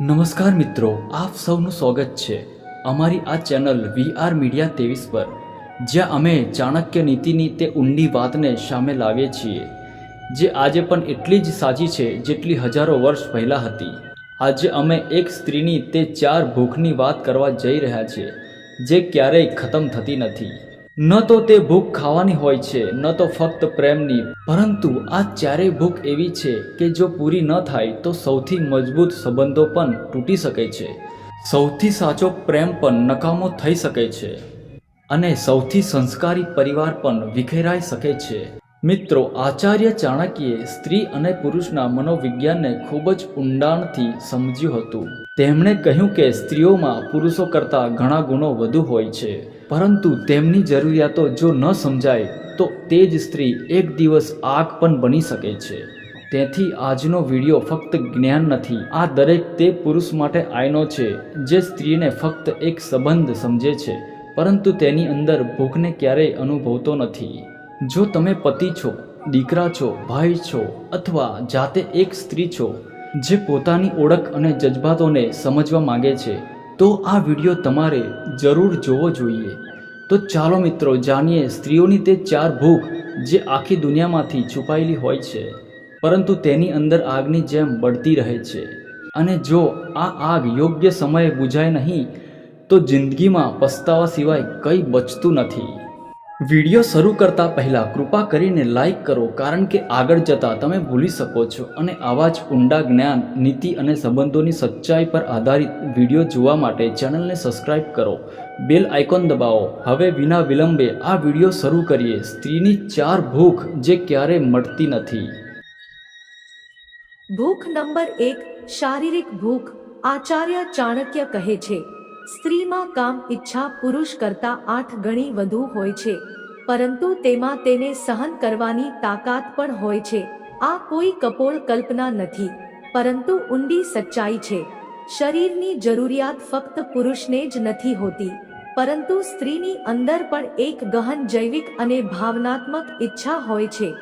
નમસ્કાર મિત્રો, આપ સૌનું સ્વાગત છે અમારી આ ચેનલ વી આર મીડિયા ત્રેવીસ પર, જ્યાં અમે ચાણક્ય નીતિની તે ઊંડી વાતને સામે લાવીએ છીએ, જે આજે પણ એટલી જ સાચી છે જેટલી હજારો વર્ષ પહેલાં હતી. આજે અમે એક સ્ત્રીની તે ચાર ભૂખની વાત કરવા જઈ રહ્યા છીએ, જે ક્યારેય ખતમ થતી નથી. ન તો તે ભૂખ ખાવાની હોય છે, ન તો ફક્ત પ્રેમની. પરંતુ આ ચારેય ભૂખ એવી છે કે જો પૂરી ન થાય, તો સૌથી મજબૂત સંબંધો પણ તૂટી શકે છે. સૌથી સાચો પ્રેમ પણ નકામો થઈ શકે છે. અને સૌથી સંસ્કારી પરિવાર પણ વિખેરાઈ શકે છે. મિત્રો, આચાર્ય ચાણક્યે સ્ત્રી અને પુરુષના મનોવિજ્ઞાનને ખૂબ જ ઊંડાણથી સમજ્યું હતું. તેમણે કહ્યું કે સ્ત્રીઓમાં પુરુષો કરતાં ઘણા ગુણો વધુ હોય છે. પરંતુ તેમની જરૂરિયાતો જો ન સમજાય, તો તે જ સ્ત્રી એક દિવસ આગ પણ બની શકે છે. તેથી આજનો વીડિયો ફક્ત જ્ઞાન નથી. આ દરેક તે પુરુષ માટે આયનો છે, જે સ્ત્રીને ફક્ત એક સંબંધ સમજે છે, પરંતુ તેની અંદર ભૂખને ક્યારેય અનુભવતો નથી. જો તમે પતિ છો, દીકરા છો, ભાઈ છો, અથવા જાતે એક સ્ત્રી છો, જે પોતાની ઓળખ અને જજ્બાતોને સમજવા માંગે છે તો આ વીડિયો તમારે જરૂર જોવો જોઈએ. તો ચાલો મિત્રો જાણીએ સ્ત્રીઓની તે ચાર ભૂખ જે આખી દુનિયામાંથી છુપાયેલી હોય છે, પરંતુ તેની અંદર આગની જેમ બળતી રહે છે. અને જો આ આગ યોગ્ય સમયે બુઝાય નહીં, તો જિંદગીમાં પસ્તાવા સિવાય કંઈ બચતું નથી. વીડિયો શરૂ કરતા પહેલાં કૃપા કરીને લાઇક કરો કારણ કે આગળ જતાં તમે ભૂલી શકો છો અને આવા જ ઊંડા જ્ઞાન, નીતિ અને સંબંધોની સચ્ચાઈ પર આધારિત વીડિયો જોવા માટે ચેનલને સબસ્ક્રાઇબ કરો. બેલ આઇકોન દબાવો. હવે વિના વિલંબે આ વીડિયો શરૂ કરીએ. સ્ત્રીની ચાર ભૂખ જે ક્યારે મળતી નથી. ભૂખ નંબર એક શારીરિક ભૂખ, આચાર્ય ચાણક્ય કહે છે. સ્ત્રીમાં કામ, ઈચ્છા, પુરુષ કરતા આઠ ગણી વધુ હોય છે. પરંતુ તેમાં તેને સહન કરવાની તાકાત પણ હોય છે. આ કોઈ કપોળ કલ્પના નથી. પરંતુ ઊંડી સચ્ચાઈ છે. શરીરની જરૂરિયાત ફક્ત પુરુષને જ નથી હોતી. પરંતુ સ્ત્રીની અંદર પણ એક ગહન જૈવિક અને ભાવનાત્મક ઈચ્છા હોય છે,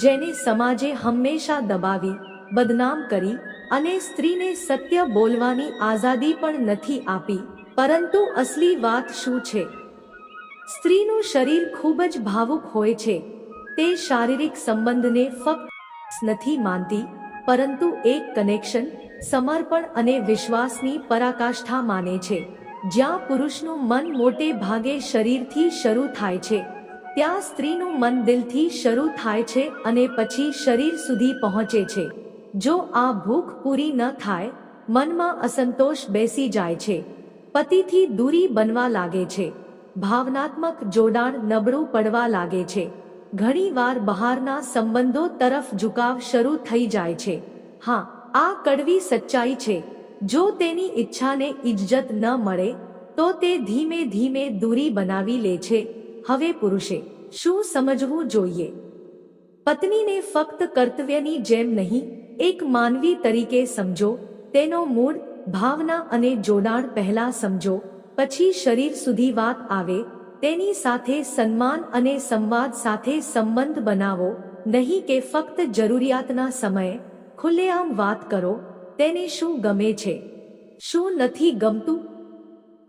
જેને સમાજે હંમેશા દબાવી, બદનામ કરી અને સ્ત્રીને સત્ય બોલવાની આઝાદી પણ નથી આપી. પરંતુ અસલી વાત શું છે? સ્ત્રીનું શરીર ખૂબ જ ભાવુક હોય છે. તે શારીરિક સંબંધને ફક્ત નથી માનતી, પરંતુ એક કનેક્શન સમર્પણ અને વિશ્વાસની પરાકાષ્ઠા માને છે. જ્યાં પુરુષનું મન મોટે ભાગે શરીરથી શરૂ થાય છે, ત્યાં સ્ત્રીનું મન દિલથી શરૂ થાય છે અને પછી શરીર સુધી પહોંચે છે. જો આ ભૂખ પૂરી ન થાય, મનમાં અસંતોષ બેસી જાય છે. પતિથી દૂરી બનવા લાગે છે. ભાવનાત્મક જોડાણ નબળું પડવા લાગે છે. ઘણીવાર બહારના સંબંધો તરફ ઝુકાવ શરૂ થઈ જાય છે. હા, આ કડવી સચ્ચાઈ છે. જો તેની ઈચ્છાને ઇજ્જત ન મળે, તો તે ધીમે ધીમે દૂરી બનાવી લે છે. હવે પુરુષે, શું સમજવું જોઈએ? પત્નીને ફક્ત કર્તવ્યની જેમ નહીં, એક માનવી તરીકે સમજો, તેનો મૂળ ભાવના અને જોડાણ પહેલા સમજો, પછી શરીર સુધી વાત આવે, તેની સાથે સન્માન અને સંવાદ સાથે સંબંધ બનાવો, નહીં કે ફક્ત જરૂરિયાતના સમયે, ખુલ્લેઆમ વાત કરો, તેને શું ગમે છે? શું નથી ગમતું?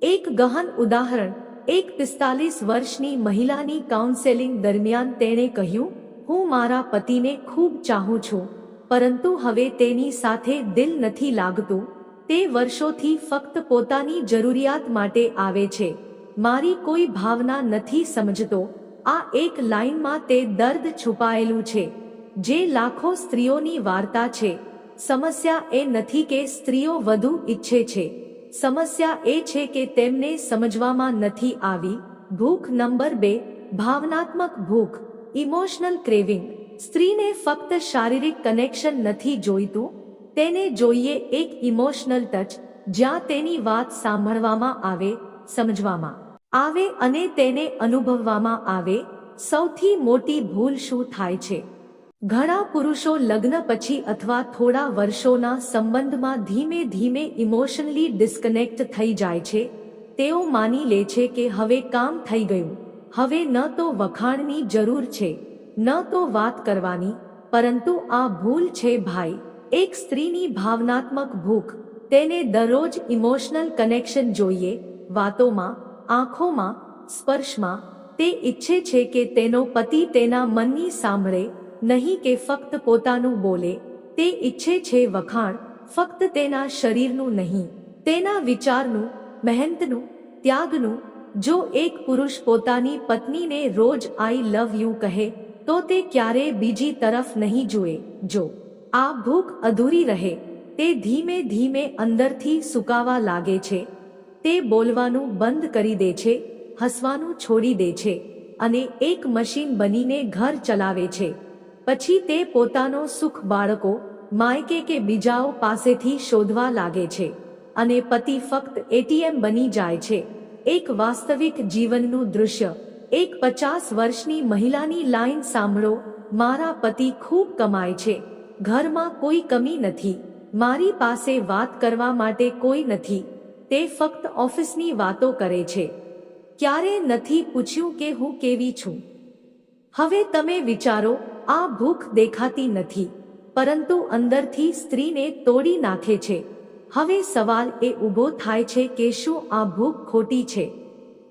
એક ગહન ઉદાહરણ, એક પિસ્તાલીસ વર્ષની મહિલાની કાઉન્સેલિંગ દરમિયાન તેણે કહ્યું, હું મારા પતિને ખૂબ ચાહું છું, પરંતુ હવે તેની સાથે દિલ નથી લાગતું તે વર્ષોથી ફક્ત પોતાની જરૂરિયાત માટે આવે છે. મારી કોઈ ભાવના નથી સમજતો. આ એક લાઈનમાં તે દર્દ છુપાયેલું છે. જે લાખો સ્ત્રીઓની વાર્તા છે. સમસ્યા એ નથી કે સ્ત્રીઓ વધુ ઈચ્છે છે. સમસ્યા એ છે કે તેમને સમજવામાં નથી આવી. ભૂખ નંબર બે, ભાવનાત્મક ભૂખ, ઇમોશનલ ક્રેવિંગ. સ્ત્રીને ફક્ત શારીરિક કનેક્શન નથી જોઈતું તેને જોઈએ એક ઇમોશનલ ટચ જ્યાં તેની વાત સાંભળવામાં આવે, સમજવામાં આવે અને તેને અનુભવવામાં આવે. સૌથી મોટી ભૂલ શું થાય છે? ઘણા પુરુષો લગ્ન પછી અથવા થોડા વર્ષોના સંબંધમાં ધીમે ધીમે ઇમોશનલી ડિસ્કનેક્ટ થઈ જાય છે. તેઓ માની લે છે કે હવે કામ થઈ ગયું. હવે ન તો વખાણની જરૂર છે, ન તો વાત કરવાની, પરંતુ આ ભૂલ છે ભાઈ. એક સ્ત્રીની ભાવનાત્મક ભૂખ, તેને દરરોજ ઇમોશનલ કનેક્શન જોઈએ, વાતોમાં, આંખોમાં, સ્પર્શમાં, તે ઈચ્છે છે કે તેનો પતિ તેના મનની સાંભળે, નહીં કે ફક્ત પોતાનું બોલે, તે ઈચ્છે છે વખાણ, ફક્ત તેના શરીરનું નહીં, તેના વિચારનું, મહેનતનું, ત્યાગનું, જો એક પુરુષ પોતાની પત્નીને રોજ આઈ લવ યુ કહે, તો તે ક્યારેય બીજી તરફ નહીં જુએ, જો આ ભૂખ અધૂરી રહે, તે ધીમે ધીમે અંદરથી સુકાવા લાગે છે. તે બોલવાનું બંધ કરી દે છે, હસવાનું છોડી દે છે અને એક મશીન બનીને ઘર ચલાવે છે. પછી તે પોતાનો સુખ બાળકો, માયકે કે બીજાઓ પાસેથી શોધવા લાગે છે અને પતિ ફક્ત એટીએમ બની જાય છે. એક વાસ્તવિક જીવનનું દૃશ્ય, એક પચાસ વર્ષની મહિલાની લાઈન સાંભળો, મારા પતિ ખૂબ કમાય છે. ઘરમાં કોઈ કમી નથી. મારી પાસે વાત કરવા માટે કોઈ નથી. તે ફક્ત ઓફિસની વાતો કરે છે. ક્યારે નથી પૂછ્યું કે હું કેવી છું? હવે તમે વિચારો, આ ભૂખ દેખાતી નથી. પરંતુ અંદરથી સ્ત્રીને તોડી નાખે છે. હવે સવાલ એ ઊભો થાય છે કે શું આ ભૂખ ખોટી છે?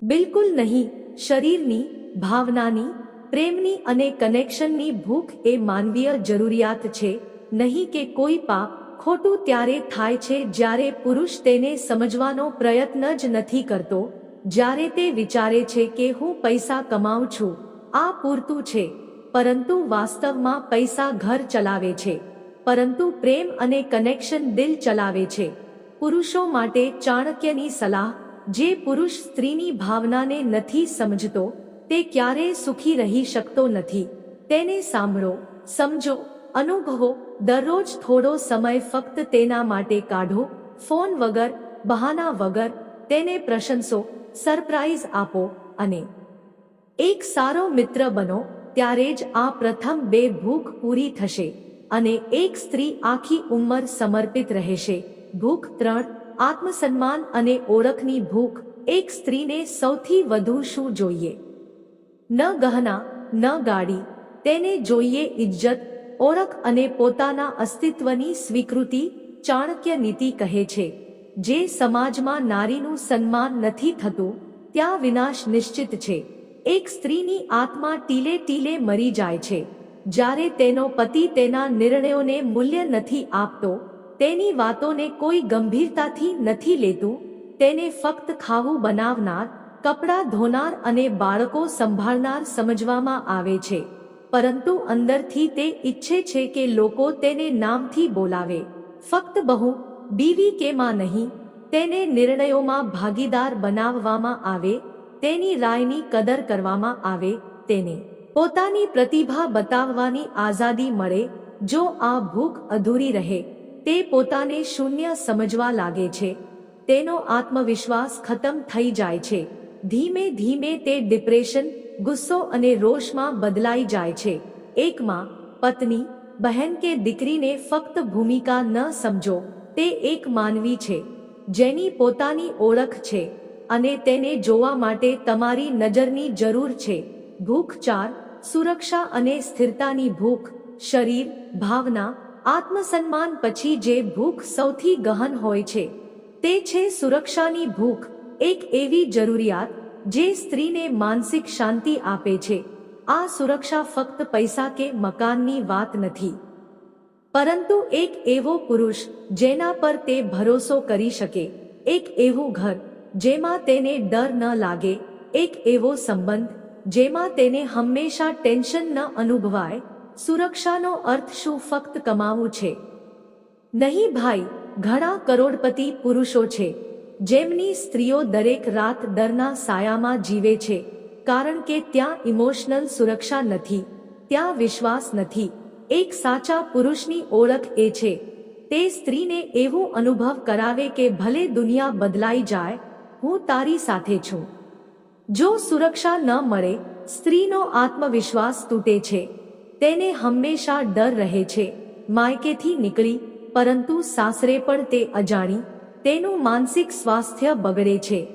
બિલકુલ નહીં. શરીરની, ભાવનાની પ્રેમની અને કનેક્શનની ભૂખ એ માનવીય જરૂરિયાત છે. નહીં કે કોઈ પાપ ખોટું ત્યારે થાય છે જ્યારે પુરુષ તેને સમજવાનો પ્રયત્ન જ નથી કરતો. જ્યારે તે વિચારે છે કે હું પૈસા કમાઉં છું, આ પૂરતું છે. પરંતુ વાસ્તવમાં પૈસા ઘર ચલાવે છે. પરંતુ પ્રેમ અને કનેક્શન દિલ ચલાવે છે. પુરુષો માટે ચાણક્યની સલાહ, જે પુરુષ સ્ત્રીની ભાવનાને નથી સમજતો તે ક્યારેય સુખી રહી શકતો નથી. તેને સાંભળો, સમજો, અનુભવો, દરરોજ થોડો સમય ફક્ત તેના માટે કાઢો, ફોન વગર, બહાના વગર, તેને પ્રશંસો, સરપ્રાઈઝ આપો અને એક સારો મિત્ર બનો ત્યારે જ આ પ્રથમ બે ભૂખ પૂરી થશે અને એક સ્ત્રી આખી ઉંમર સમર્પિત રહેશે. ભૂખ ત્રણ, આત્મસન્માન અને ઓળખની ભૂખ. એક સ્ત્રીને સૌથી વધુ શું જોઈએ? ન ગહના, ન ગાડી. તેને જોઈએ ઇજ્જત, ઓળખ અને પોતાના અસ્તિત્વની સ્વીકૃતિ ચાણક્ય નીતિ કહે છે. જે સમાજમાં નારીનું સન્માન નથી થતું, ત્યાં વિનાશ નિશ્ચિત છે. એક સ્ત્રીની આત્મા ટીલે ટીલે મરી જાય છે. જ્યારે તેનો પતિ તેના નિર્ણયોને મૂલ્ય નથી આપતો, તેની વાતોને કોઈ ગંભીરતાથી નથી લેતું, તેને ફક્ત ખાવું બનાવનાર કપડાં ધોનાર અને બાળકો સંભાળનાર સમજવામાં આવે છે. પરંતુ અંદરથી તે ઈચ્છે છે કે લોકો તેને નામથી બોલાવે. ફક્ત બહુ, બીવી કે માં નહીં, તેને નિર્ણયોમાં ભાગીદાર બનાવવામાં આવે, તેની રાયની કદર કરવામાં આવે, તેને પોતાની પ્રતિભા બતાવવાની આઝાદી મળે, જો આ ભૂખ અધૂરી રહે, તે પોતાને શૂન્ય સમજવા લાગે છે. તેનો આત્મવિશ્વાસ ખતમ થઈ જાય છે. ધીમે ધીમે તે ડિપ્રેશન ગુસ્સો અને રોષમાં બદલાઈ જાય છે. એકમાં, પત્ની, બહેન કે દીકરીને ફક્ત ભૂમિકા ન સમજો, તે એક માનવી છે. જેની પોતાની ઓળખ છે અને તેને જોવા માટે તમારી નજરની જરૂર છે. ભૂખ ચાર, સુરક્ષા અને સ્થિરતાની ભૂખ, શરીર, ભાવના, આત્મસન્માન પછી જે ભૂખ સૌથી ગહન હોય છે, તે છે સુરક્ષાની ભૂખ. એક એવી જરૂરિયાત જે સ્ત્રીને માનસિક શાંતિ આપે છે. આ સુરક્ષા ફક્ત પૈસા કે મકાનની વાત નથી. પરંતુ એક એવો પુરુષ જેના પર તે ભરોસો કરી શકે. એક એવું ઘર જેમાં તેને ડર ન લાગે. એક એવો સંબંધ જેમાં તેને હંમેશા ટેન્શન ન અનુભવાય. સુરક્ષાનો અર્થ શું ફક્ત કમાવું છે? નહીં ભાઈ, ઘણા કરોડપતિ પુરુષો છે. જેમની સ્ત્રીઓ દરેક રાત ડરના સાયામાં જીવે છે, કારણ કે ત્યાં ઇમોશનલ સુરક્ષા નથી, ત્યાં વિશ્વાસ નથી. એક સાચા પુરુષની ઓળખ એ છે. તે સ્ત્રીને એવો અનુભવ કરાવે કે ભલે દુનિયા બદલાઈ જાય, હું તારી સાથે છું. જો સુરક્ષા ન મળે, સ્ત્રીનો આત્મવિશ્વાસ તૂટે છે. તેને હંમેશા ડર રહે છે. માયકેથી નીકળી, પરંતુ સાસરે પણ તે અજાણી તેનું માનસિક સ્વાસ્થ્ય બગડે છે.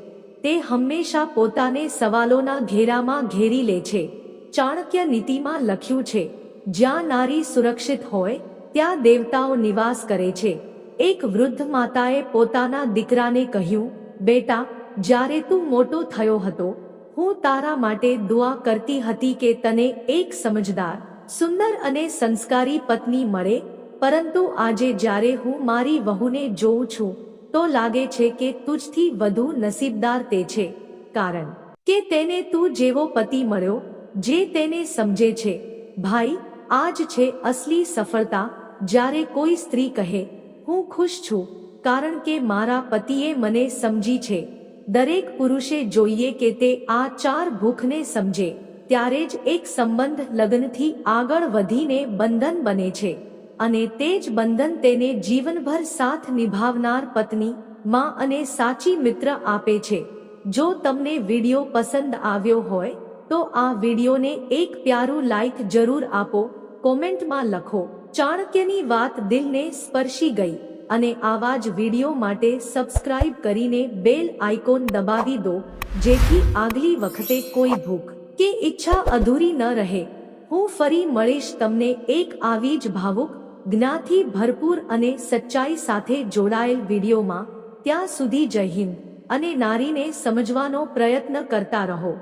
તે હંમેશા પોતાને સવાલોના ઘેરામાં ઘેરી લે છે. ચાણક્ય નીતિમાં લખ્યું છે, જ્યાં નારી સુરક્ષિત હોય, ત્યાં દેવતાઓ નિવાસ કરે છે. એક વૃદ્ધ માતાએ પોતાના દીકરાને કહ્યું, બેટા, જ્યારે તું મોટો થયો હતો, હું તારા માટે દુઆ કરતી હતી કે તને એક સમજદાર, સુંદર અને સંસ્કારી પત્ની મળે, પરંતુ આજે જ્યારે હું મારી વહુને જોઉં છું તો લાગે છે કે તુજથી વધુ નસીબદાર તે છે. કારણ કે તેને તું જેવો પતિ મળ્યો, જે તેને સમજે છે. ભાઈ, આજ છે અસલી સફળતા, જ્યારે કોઈ સ્ત્રી કહે, હું ખુશ છું, કારણ કે મારા પતિએ મને સમજી છે. દરેક પુરુષે જોઈએ કે તે આ ચાર ભૂખને સમજે, ત્યારે જ એક સંબંધ લગ્નથી આગળ વધીને બંધન બને છે. અને તે જ બંધન તેને જીવનભર સાથ નિભાવનાર પત્ની, માં અને સાચી મિત્ર આપે છે. જો તમને વીડિયો પસંદ આવ્યો હોય, તો આ વિડીયોને એક પ્યારું લાઈક જરૂર આપો, કોમેન્ટમાં લખો. ચાણક્યની વાત દિલને સ્પર્શી ગઈ, અને આવા જ વિડિયો માટે સબસ્ક્રાઇબ કરીને બેલ આઇકોન દબાવી દો, જેથી આગલી વખતે કોઈ ભૂખ કે ઈચ્છા અધૂરી ન રહે. હું ફરી મળીશ તમને એક આવી જ ભાવુક જ્ઞાથી ભરપૂર અને સચ્ચાઈ સાથે જોડાયેલ વિડીયોમાં ત્યાં સુધી જય હિન્દ અને નારીને સમજવાનો પ્રયત્ન કરતા રહો.